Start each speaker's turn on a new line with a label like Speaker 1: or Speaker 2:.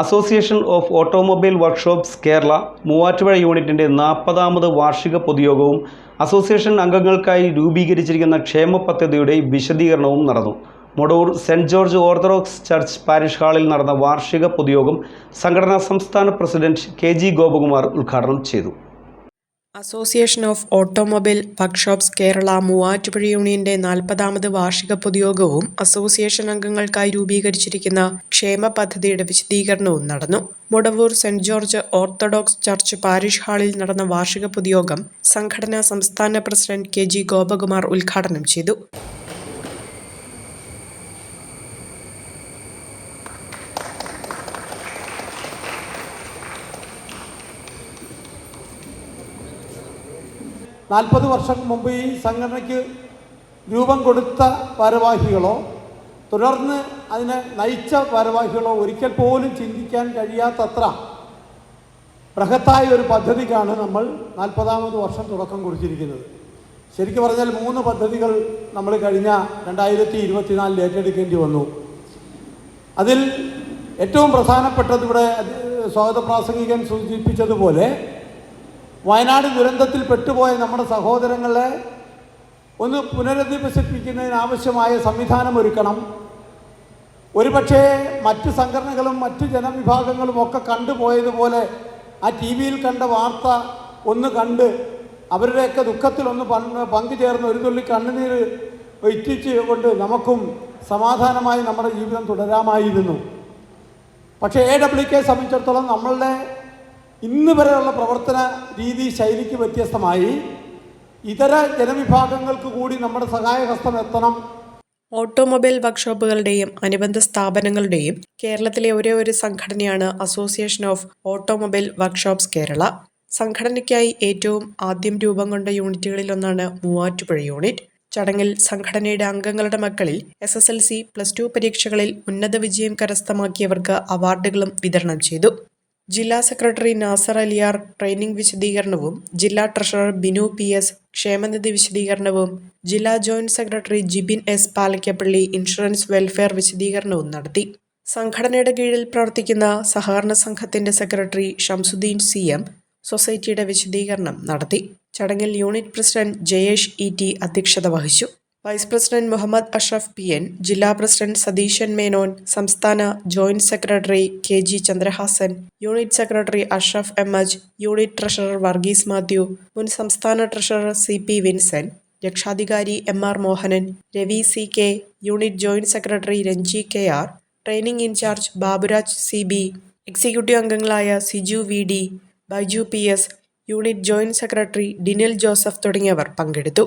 Speaker 1: Association of automobile workshops Kerala Muvattupuzha യൂണിറ്റിന്റെ നാൽപ്പതാമത് വാർഷിക പൊതുയോഗവും അസോസിയേഷൻ അംഗങ്ങൾക്കായി രൂപീകരിച്ചിരിക്കുന്ന ക്ഷേമ പദ്ധതിയുടെ വിശദീകരണവും നടന്നു. Modoor Saint George Orthodox church parish ഹാളിൽ നടന്ന വാർഷിക പൊതുയോഗം സംഘടനാ സംസ്ഥാന പ്രസിഡന്റ് കെ ജി ഗോപകുമാർ ഉദ്ഘാടനം ചെയ്തു.
Speaker 2: Association of automobile workshops Kerala Muvattupuzha യൂണിയന്റെ നാൽപ്പതാമത് വാർഷിക പൊതുയോഗവും അസോസിയേഷൻ അംഗങ്ങൾക്കായി രൂപീകരിച്ചിരിക്കുന്ന ക്ഷേമ പദ്ധതിയുടെ വിശദീകരണവും നടന്നു. Mudavoor Saint George Orthodox church parish ഹാളിൽ നടന്ന വാർഷിക പൊതുയോഗം സംഘടനാ സംസ്ഥാന പ്രസിഡന്റ് കെ ജി ഗോപകുമാർ ഉദ്ഘാടനം ചെയ്തു.
Speaker 3: നാൽപ്പത് വർഷം മുമ്പ് ഈ സംഘടനയ്ക്ക് രൂപം കൊടുത്ത ഭാരവാഹികളോ തുടർന്ന് അതിനെ നയിച്ച ഭാരവാഹികളോ ഒരിക്കൽ പോലും ചിന്തിക്കാൻ കഴിയാത്തത്ര ബൃഹത്തായ ഒരു പദ്ധതിക്കാണ് നമ്മൾ നാൽപ്പതാമത് വർഷം തുടക്കം കുറിച്ചിരിക്കുന്നത്. ശരിക്കും പറഞ്ഞാൽ മൂന്ന് പദ്ധതികൾ നമ്മൾ കഴിഞ്ഞ രണ്ടായിരത്തി ഇരുപത്തിനാലിൽ ഏറ്റെടുക്കേണ്ടി വന്നു. അതിൽ ഏറ്റവും പ്രധാനപ്പെട്ടത് ഇവിടെ സ്വാഗത പ്രാസംഗികൻ സൂചിപ്പിച്ചതുപോലെ വയനാട് ദുരന്തത്തിൽ പെട്ടുപോയ നമ്മുടെ സഹോദരങ്ങളെ ഒന്ന് പുനരധിവസിപ്പിക്കുന്നതിനാവശ്യമായ സംവിധാനം ഒരുക്കണം. ഒരുപക്ഷേ മറ്റ് സംഘടനകളും മറ്റ് ജനവിഭാഗങ്ങളും ഒക്കെ കണ്ടുപോയതുപോലെ ആ ടി വിയിൽ കണ്ട വാർത്ത ഒന്ന് കണ്ട് അവരുടെയൊക്കെ പങ്ക് പങ്കുചേർന്ന് ഒരു തുള്ളി കണ്ണുനീര് ഇറ്റിച്ച് കൊണ്ട് നമുക്കും സമാധാനമായി നമ്മുടെ ജീവിതം തുടരാമായിരുന്നു. പക്ഷേ എ ഡബ്ല്യു കെ സംബന്ധിച്ചിടത്തോളം നമ്മളുടെ ഇന്ന് വരെയുള്ള പ്രവർത്തന രീതി ശൈലിക്ക് വ്യത്യസ്തമായി. ഇതര ജനവിഭാഗങ്ങൾക്ക് കൂടി നമ്മുടെ സഹായഹസ്തം എത്തണം.
Speaker 2: ഓട്ടോമൊബൈൽ വർക്ക്ഷോപ്പുകളുടെയും അനുബന്ധ സ്ഥാപനങ്ങളുടെയും കേരളത്തിലെ ഒരേ ഒരു സംഘടനയാണ് association of automobile workshops Kerala. സംഘടനയ്ക്കായി ഏറ്റവും ആദ്യം രൂപം കൊണ്ട യൂണിറ്റുകളിലൊന്നാണ് മൂവാറ്റുപുഴ യൂണിറ്റ്. ചടങ്ങിൽ സംഘടനയുടെ അംഗങ്ങളുടെ മക്കളിൽ S S L C plus two പരീക്ഷകളിൽ ഉന്നത വിജയം കരസ്ഥമാക്കിയവർക്ക് അവാർഡുകളും വിതരണം ചെയ്തു. ജില്ലാ സെക്രട്ടറി നാസർ അലിയാർ ട്രെയിനിംഗ് വിശദീകരണവും ജില്ലാ ട്രഷറർ ബിനു പി എസ് ക്ഷേമനിധി വിശദീകരണവും ജില്ലാ joint secretary Jibin S Palakkappally insurance welfare വിശദീകരണവും നടത്തി. സംഘടനയുടെ കീഴിൽ പ്രവർത്തിക്കുന്ന സഹകരണ സംഘത്തിന്റെ സെക്രട്ടറി ഷംസുദ്ദീൻ സി എം സൊസൈറ്റിയുടെ വിശദീകരണം നടത്തി. ചടങ്ങിൽ unit president Jayesh E T അധ്യക്ഷത വഹിച്ചു. Vice president Muhammad Ashraf P N ജില്ലാ പ്രസിഡന്റ് സതീശൻ മേനോൻ സംസ്ഥാന joint secretary K G Chandrahasan unit secretary Ashraf M H unit treasurer Varghese Mathew മുൻ സംസ്ഥാന ട്രഷറർ സി പി വിൻസെന്റ് രക്ഷാധികാരി M R Mohanan Ravi C K unit joint secretary Renji K R training in charge Baburaj C B executive അംഗങ്ങളായ Siju V D Baiju P S unit joint secretary Dinil Joseph തുടങ്ങിയവർ പങ്കെടുത്തു.